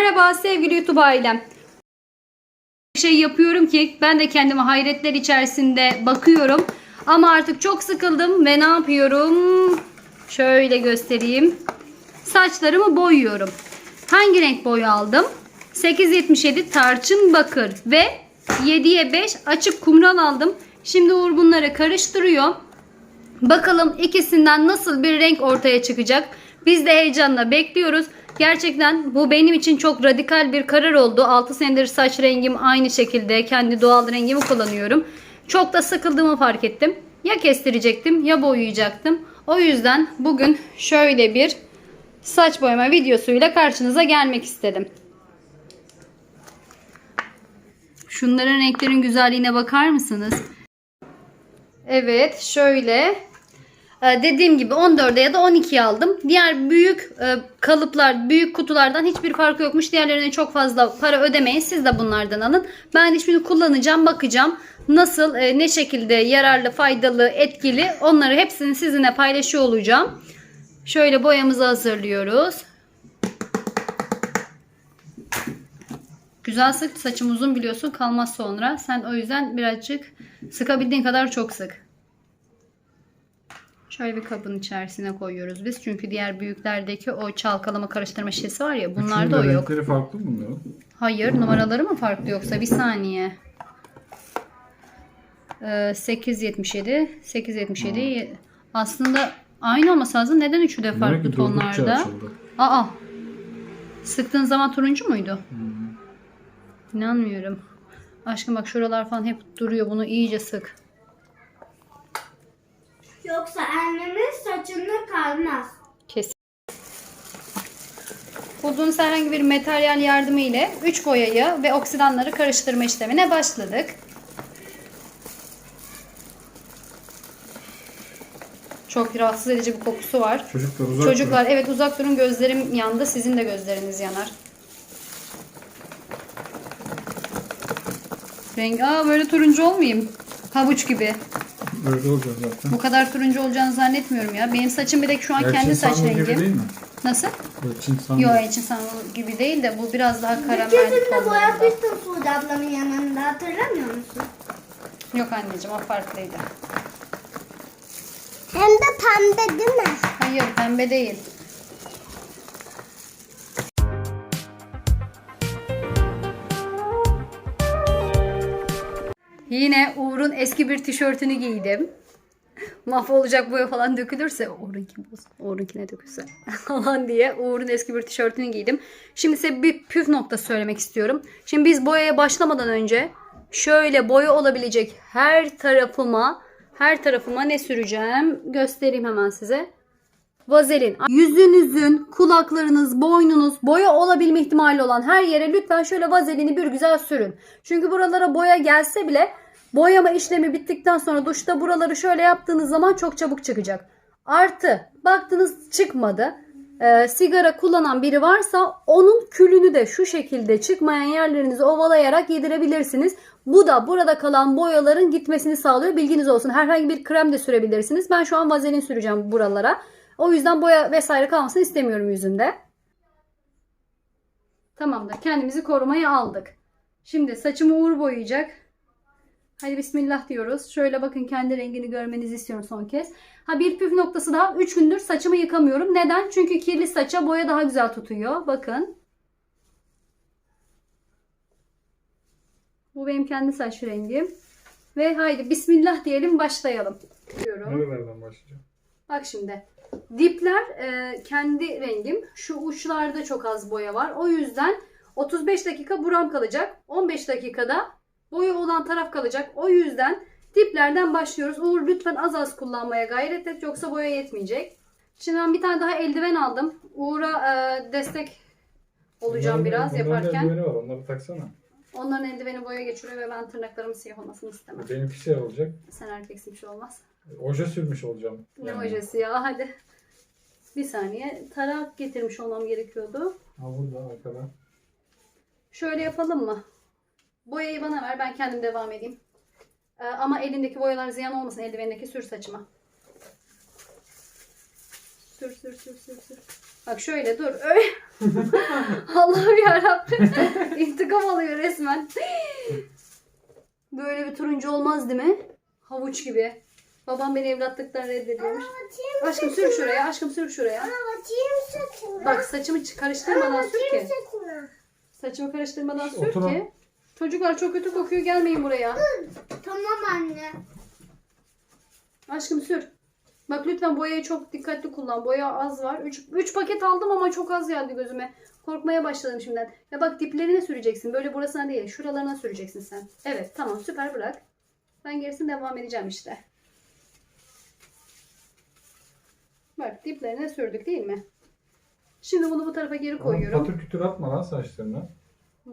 Merhaba sevgili YouTube ailem. Bir şey yapıyorum ki ben de kendime hayretler içerisinde bakıyorum. Ama artık çok sıkıldım ve ne yapıyorum? Şöyle göstereyim. Saçlarımı boyuyorum. Hangi renk boyu aldım? 877 tarçın bakır ve 7'ye 5 açık kumral aldım. Şimdi Uğur bunları karıştırıyor. Bakalım ikisinden nasıl bir renk ortaya çıkacak. Biz de heyecanla bekliyoruz. Gerçekten bu benim için çok radikal bir karar oldu. 6 senedir saç rengim aynı şekilde. Kendi doğal rengimi kullanıyorum. Çok da sıkıldığımı fark ettim. Ya kestirecektim ya boyayacaktım. O yüzden bugün şöyle bir saç boyama videosuyla karşınıza gelmek istedim. Şunların renklerin güzelliğine bakar mısınız? Evet şöyle dediğim gibi 14'e ya da 12'ye aldım. Diğer büyük e, kalıplar, büyük kutulardan hiçbir farkı yokmuş. Diğerlerine çok fazla para ödemeyin. Siz de bunlardan alın. Ben hiçbirini kullanacağım, bakacağım. Nasıl, e, ne şekilde yararlı, faydalı, etkili onları hepsini sizinle paylaşıyor olacağım. Şöyle boyamızı hazırlıyoruz. Güzel sık. Saçım uzun biliyorsun. Kalmaz sonra. Sen o yüzden birazcık sıkabildiğin kadar çok sık. Şöyle bir kabın içerisine koyuyoruz biz. Çünkü diğer büyüklerdeki o çalkalama karıştırma şişesi var ya bunlarda o yok. renkleri farklı mı bunların? Hayır numaraları mı farklı yoksa bir saniye. Ee, 877 877 aslında aynı olması lazım. Neden üçü de Demek farklı ki durdukça tonlarda? açıldı. Aa. Sıktığın zaman turuncu muydu? İnanmıyorum. Aşkım bak şuralar falan hep duruyor. Bunu iyice sık. Yoksa annemin saçında kalmaz. Kesin. Bulduğunuz herhangi bir materyal yardımı ile 3 boyayı ve oksidanları karıştırma işlemine başladık. Çok rahatsız edici bir kokusu var. Çocuklar uzak Çocuklar evet uzak durun gözlerim yandı. Sizin de gözleriniz yanar. Rengi aa böyle turuncu olmayayım. Havuç gibi. Böyle olacak zaten. Bu kadar turuncu olacağını zannetmiyorum ya. Benim saçım bir de şu an Elçin kendi saç Sanlı gibi rengim. değil mi? Nasıl? Elçin Sanlı. Yo Elçin Sanlı gibi değil de bu biraz daha karamel Kesinlikle tonlarında. boyatmıştın Suudi ablamın yanında hatırlamıyor musun? Yok anneciğim o farklıydı. Hem de pembe değil mi? Hayır pembe değil. Yine Uğur'un eski bir tişörtünü giydim. Mahvolacak boya falan dökülürse Uğur'unki bozulur. Uğur'unkine dökülse falan diye Uğur'un eski bir tişörtünü giydim. Şimdi size bir püf nokta söylemek istiyorum. Şimdi biz boyaya başlamadan önce şöyle boya olabilecek her tarafıma her tarafıma ne süreceğim göstereyim hemen size. Vazelin. Yüzünüzün, kulaklarınız, boynunuz boya olabilme ihtimali olan her yere lütfen şöyle vazelini bir güzel sürün. Çünkü buralara boya gelse bile boyama işlemi bittikten sonra duşta buraları şöyle yaptığınız zaman çok çabuk çıkacak. Artı baktınız çıkmadı. Ee, sigara kullanan biri varsa onun külünü de şu şekilde çıkmayan yerlerinizi ovalayarak yedirebilirsiniz. Bu da burada kalan boyaların gitmesini sağlıyor. Bilginiz olsun. Herhangi bir krem de sürebilirsiniz. Ben şu an vazelin süreceğim buralara. O yüzden boya vesaire kalmasını istemiyorum yüzümde. Tamamdır. Kendimizi korumaya aldık. Şimdi saçımı Uğur boyayacak. Hadi bismillah diyoruz. Şöyle bakın kendi rengini görmenizi istiyorum son kez. Ha bir püf noktası daha. 3 gündür saçımı yıkamıyorum. Neden? Çünkü kirli saça boya daha güzel tutuyor. Bakın. Bu benim kendi saç rengim. Ve haydi bismillah diyelim başlayalım. Diyorum. Nerelerden başlayacağım? Bak şimdi. Dipler e, kendi rengim. Şu uçlarda çok az boya var. O yüzden 35 dakika buram kalacak. 15 dakikada boya olan taraf kalacak. O yüzden diplerden başlıyoruz. Uğur lütfen az az kullanmaya gayret et. Yoksa boya yetmeyecek. Şimdi ben bir tane daha eldiven aldım. Uğur'a e, destek olacağım Bunların- biraz bunların yaparken. eldiveni var onları taksana. Onların eldiveni boya geçiriyor ve ben tırnaklarımın siyah olmasını istemem. Benimki şey olacak. Sen erkeksin bir şey olmaz. Oje sürmüş olacağım. Ne Yani. ojesi ya hadi. Bir saniye. Tarak getirmiş olmam gerekiyordu. Ha burada arkada. Şöyle yapalım mı? Boyayı bana ver. Ben kendim devam edeyim. Ee, ama elindeki boyalar ziyan olmasın. Eldivenindeki sür saçıma. Sür sür sür sür sür. Bak şöyle dur. Öyle. Allah'ım yarabbim. İntikam alıyor resmen. Böyle bir turuncu olmaz değil mi? Havuç gibi. Babam beni evlatlıktan reddediyormuş. Aşkım sür şuraya. Aşkım sür şuraya. Bak saçımı çı- karıştırmadan sür ki. Saçımı karıştırmadan sür Oturun. ki. Çocuklar çok kötü kokuyor gelmeyin buraya. Tamam anne. Aşkım sür. Bak lütfen boyayı çok dikkatli kullan. Boya az var. 3 paket aldım ama çok az geldi gözüme. Korkmaya başladım şimdiden. Ya bak diplerine süreceksin. Böyle burasına değil. Şuralarına süreceksin sen. Evet tamam süper bırak. Ben gerisini devam edeceğim işte. Bak diplerine sürdük değil mi? Şimdi bunu bu tarafa geri koyuyorum. Patır kütür atma lan saçlarına.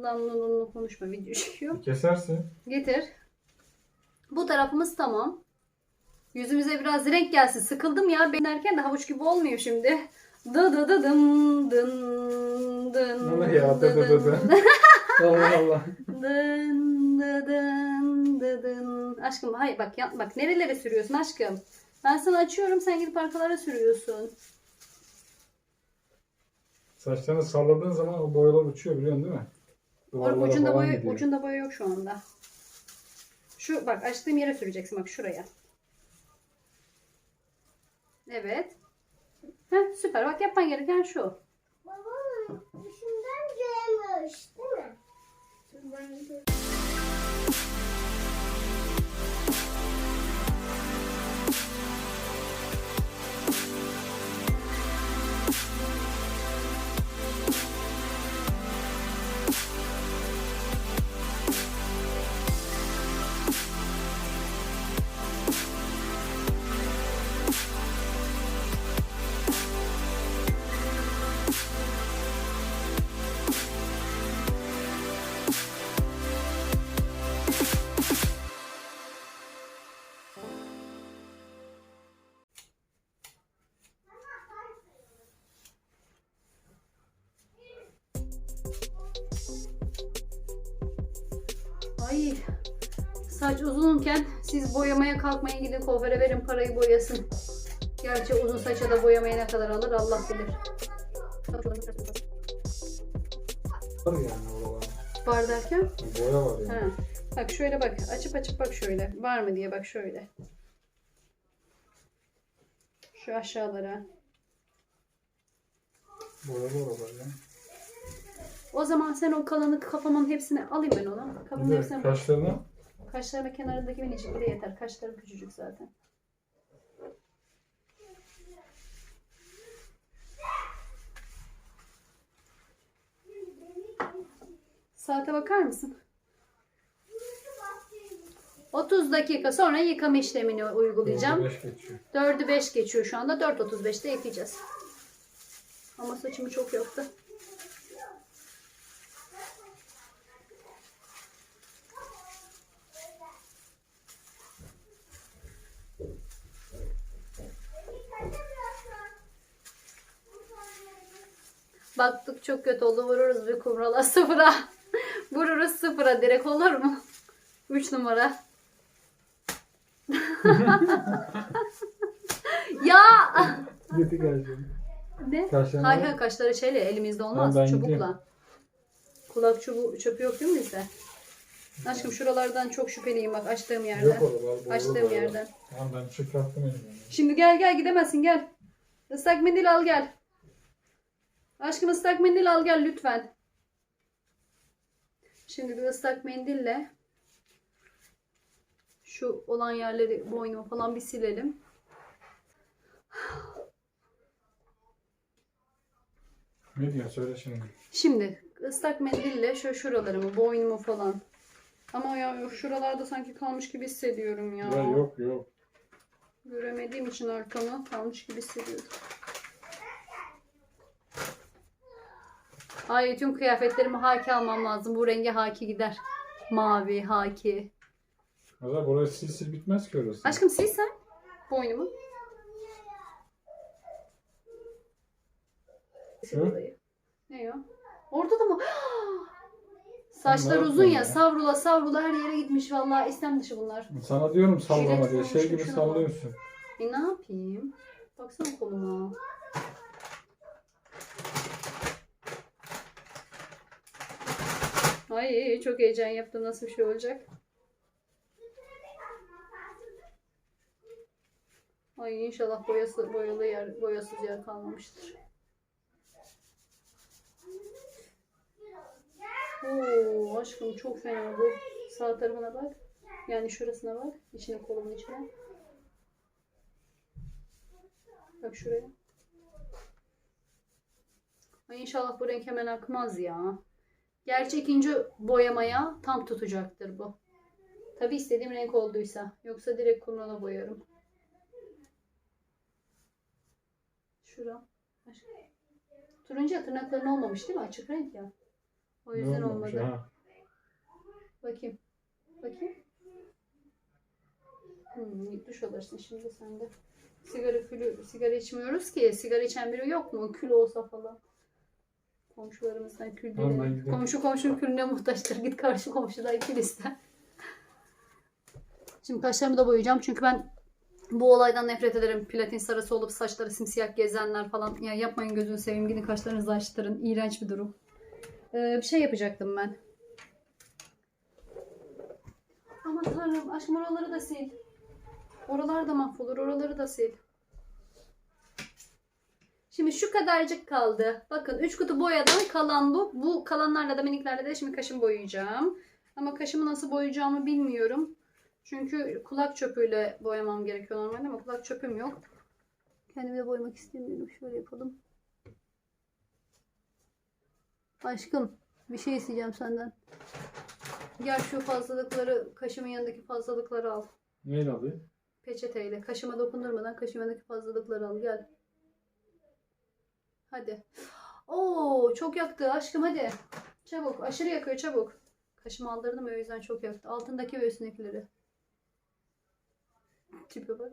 Lan lan lan konuşma video çekiyor. Kesersin. Getir. Bu tarafımız tamam. Yüzümüze biraz renk gelsin. Sıkıldım ya. Ben derken de havuç gibi olmuyor şimdi. Dı dı dı dım dın dın. Allah ya, dı dı dı dı. Allah Allah. Dın dı dın dı dın. Aşkım hayır bak ya, bak nerelere sürüyorsun aşkım? Ben sana açıyorum sen gidip arkalara sürüyorsun. Saçlarını salladığın zaman o boyalar uçuyor biliyorsun değil mi? Or, Duvarlara ucunda boya, gidiyor. ucunda boya yok şu anda. Şu bak açtığım yere süreceksin bak şuraya. Evet. Heh, süper bak yapman gereken şu. Babam şundan göremiyoruz değil mi? Uzunken siz boyamaya kalkmayın gidin kuaföre verin parayı boyasın. Gerçi uzun saça da boyamaya ne kadar alır Allah bilir. Var yani oralar. Var derken? Boya var yani. Ha. Bak şöyle bak. Açıp açıp bak şöyle. Var mı diye bak şöyle. Şu aşağılara. Boyalı oralar ya. O zaman sen o kalanı kafamın hepsini alayım ben onu. Kafamın hepsini. kaşlarına Kaşlarıma kenarındaki minicik bile yeter. Kaşlarım küçücük zaten. Saate bakar mısın? 30 dakika sonra yıkama işlemini uygulayacağım. 5 geçiyor. 4'ü 5 geçiyor şu anda. 4.35'te yıkayacağız. Ama saçımı çok yoktu. Baktık çok kötü oldu. Vururuz bir kumrala sıfıra. Vururuz sıfıra direkt olur mu? 3 numara. ya Yedi geldi. ne? Kaşlarına bak. hayır kaşları şeyle elimizde olmaz Ben- ben çubukla. gideyim. Kulak çubuğu çöpü yok değil mi bizde? Aşkım şuralardan çok şüpheliyim bak açtığım Yok yerden. oralar. boyalı Açtığım yerden. Tamam ben çıkarttım elimden. Şimdi gel gel gidemezsin gel. Islak mendil al gel. Aşkım ıslak mendil al gel lütfen. Şimdi bir ıslak mendille şu olan yerleri boynumu falan bir silelim. Ne diyorsun söyle şimdi. Şimdi ıslak mendille şu şuralarımı, boynumu falan. Ama ya şuralarda sanki kalmış gibi hissediyorum ya. Ya yok yok. Göremediğim için arkamı kalmış gibi hissediyorum. Ay tüm kıyafetlerimi haki almam lazım. Bu renge haki gider. Mavi, haki. Zaman burası sil sil bitmez ki orası. Aşkım sil sen boynumu. Sil orayı. Ne o? Orada da mı? Saçlar uzun ya. Savrula savrula her yere gitmiş vallahi istem dışı bunlar. Sana diyorum sallama Jilet diye. Şey gibi şuna bak. sallıyorsun. E ne yapayım? Baksana koluma. Ay çok heyecan yaptım. Nasıl bir şey olacak? Ay inşallah boyası, boyalı yer, boyasız yer kalmamıştır. Oo aşkım çok fena bu. Sağ tarafına bak. Yani şurasına bak. İçine kolumun içine. Bak şuraya. Ay inşallah bu renk hemen akmaz ya. Gerçi ikinci boyamaya tam tutacaktır bu. Tabi istediğim renk olduysa. Yoksa direkt kumrala boyarım. Şura. Turuncu tırnakların olmamış değil mi? Açık renk ya. O yüzden olmamış olmadı. ha? Bakayım. Bakayım. Hmm, duş alırsın şimdi sen de. Sigara külü, sigara içmiyoruz ki. Sigara içen biri yok mu? Kül olsa falan. Komşularımızdan kül Tamam, ben dilerim. gidiyorum. Komşu komşunun külüne muhtaçtır. Git karşı komşudan kül iste. Şimdi kaşlarımı da boyayacağım. Çünkü ben bu olaydan nefret ederim. Platin sarısı olup saçları simsiyah gezenler falan. Ya yapmayın gözünü seveyim. Gidin kaşlarınızı açtırın. İğrenç bir durum. Ee, bir şey yapacaktım ben. Aman tanrım aşkım oraları da sil. Oralar da mahvolur. Oraları da sil. Şimdi şu kadarcık kaldı. Bakın 3 kutu boyadan kalan bu. Bu kalanlarla da miniklerle de şimdi kaşımı boyayacağım. Ama kaşımı nasıl boyayacağımı bilmiyorum. Çünkü kulak çöpüyle boyamam gerekiyor normalde ama kulak çöpüm yok. Kendimi de boyamak istemiyorum. Şöyle yapalım. Aşkım bir şey isteyeceğim senden. Gel şu fazlalıkları, kaşımın yanındaki fazlalıkları al. Neyle alayım? Peçeteyle. Kaşıma dokundurmadan kaşımın yanındaki fazlalıkları al. Gel. Hadi. Oo çok yaktı aşkım hadi. Çabuk. Aşırı yakıyor çabuk. Kaşımı aldırdım o yüzden çok yaktı. Altındaki ve üstündekileri. Tipe bak.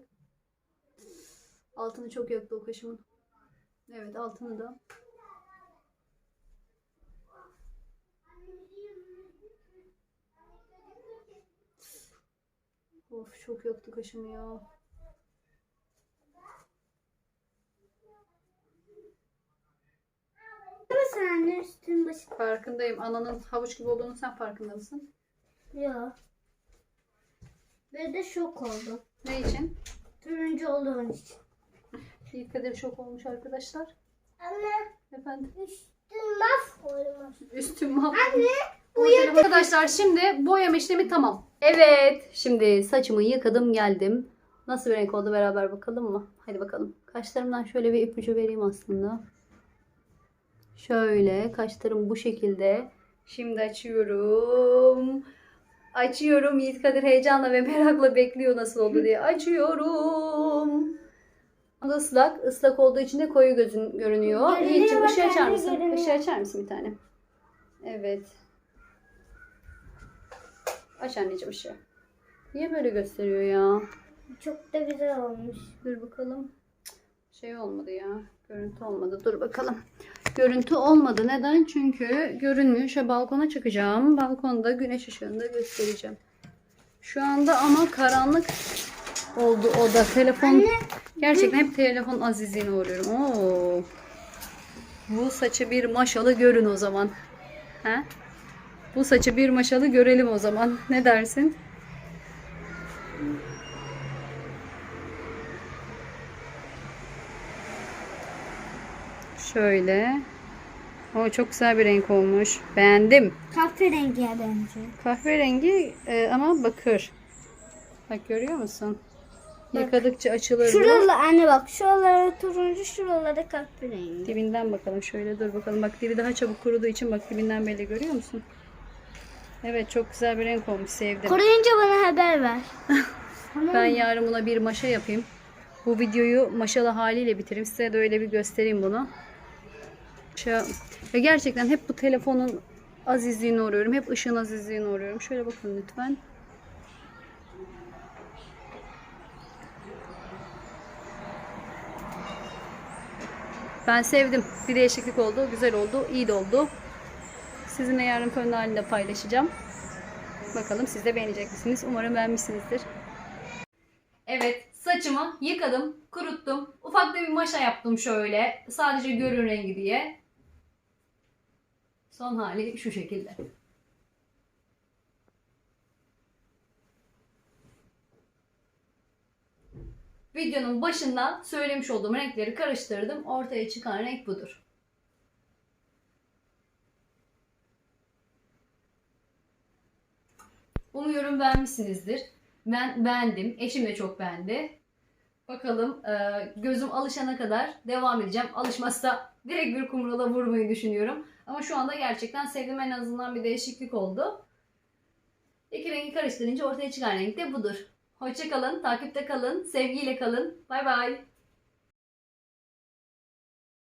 Altını çok yaktı o kaşımın. Evet altını da. Of çok yaktı kaşımı ya. Sen anne üstün başı? Farkındayım. Ananın havuç gibi olduğunu sen farkında mısın? Yok. Ve de şok oldum. Ne için? Turuncu olduğun için. İyi Kadir şok olmuş arkadaşlar. Anne Efendim. üstün mahvolmuş. Üstüm mahvolmuş. Anne Bu Arkadaşlar şimdi boyama işlemi tamam. Evet. Şimdi saçımı yıkadım geldim. Nasıl bir renk oldu beraber bakalım mı? Hadi bakalım. Kaşlarımdan şöyle bir ipucu vereyim aslında. Şöyle kaşlarım bu şekilde. Şimdi açıyorum. Açıyorum. Yiğit Kadir heyecanla ve merakla bekliyor nasıl oldu diye. Açıyorum. Islak. Islak olduğu için de koyu gözün görünüyor. Görünüyor, Yiğit'ciğim bak, ışığı açar kendi mısın? görünüyor. Işığı açar mısın bir tane? Evet. Aç anneciğim ışığı. Niye böyle gösteriyor ya? çok da güzel olmuş. Dur bakalım. Şey olmadı ya. Görüntü olmadı. Dur bakalım. Görüntü olmadı. Neden? Çünkü görünmüyor. Şöyle balkona çıkacağım. Balkonda güneş ışığında göstereceğim. Şu anda ama karanlık oldu oda. Telefon gerçekten hep telefon azizliğine uğruyorum. Oo. Bu saçı bir maşalı görün o zaman. He? Bu saçı bir maşalı görelim o zaman. Ne dersin? Şöyle. O çok güzel bir renk olmuş. Beğendim. Kahverengiye benziyor. Kahverengi e, ama bakır. Bak görüyor musun? Yıkadıkça açılır. Şuralı anne bak şuraları turuncu şuraları kahverengi. Dibinden bakalım. Şöyle dur bakalım. Bak dibi daha çabuk kuruduğu için bak dibinden belli görüyor musun? Evet çok güzel bir renk olmuş. Sevdim. Koruyunca bana haber ver. Ben yarın buna bir maşa yapayım. Bu videoyu maşalı haliyle bitireyim. Size de öyle bir göstereyim bunu. Şu, ve gerçekten hep bu telefonun azizliğine uğruyorum. Hep ışığın azizliğine uğruyorum. Şöyle bakın lütfen. Ben sevdim. Bir değişiklik oldu. Güzel oldu. iyi de oldu. Sizinle yarın fön halinde paylaşacağım. Bakalım siz de beğenecek misiniz? Umarım beğenmişsinizdir. Evet saçımı yıkadım, kuruttum. Ufak da bir maşa yaptım şöyle. Sadece görün rengi diye. Son hali şu şekilde. Videonun başından söylemiş olduğum renkleri karıştırdım. Ortaya çıkan renk budur. Umuyorum beğenmişsinizdir. Ben beğendim. Eşim de çok beğendi. Bakalım e, gözüm alışana kadar devam edeceğim. Alışmazsa direkt bir kumrala vurmayı düşünüyorum. Ama şu anda gerçekten sevdim. En azından bir değişiklik oldu. İki rengi karıştırınca ortaya çıkan renk de budur. Hoşçakalın, takipte kalın, sevgiyle kalın. Bay bay.